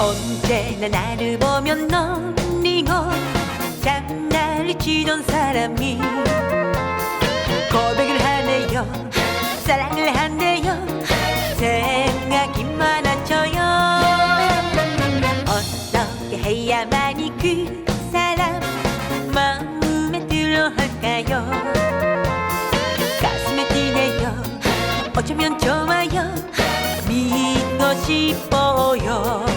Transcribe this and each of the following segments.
언제나 나를 보면 넌링어 장날을 치던 사람이 고백을 하네요 사랑을 한대요 생각이 많아져요. 어떻게 해야만이 그 사람 마음에 들어할까요? 가슴에 뛰네요 어쩌면 좋아요 믿고 싶어요.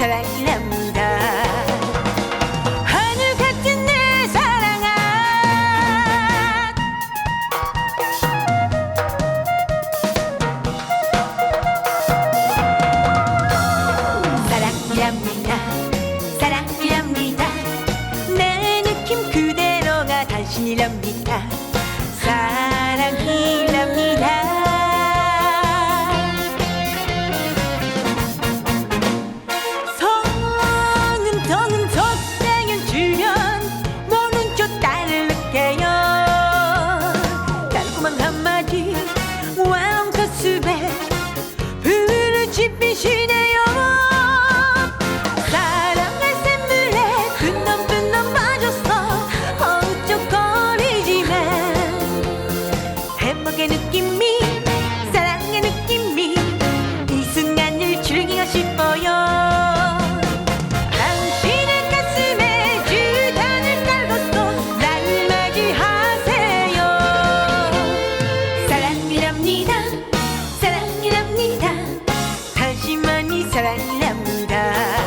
拜拜 well i'm catching you breath 사랑합니다.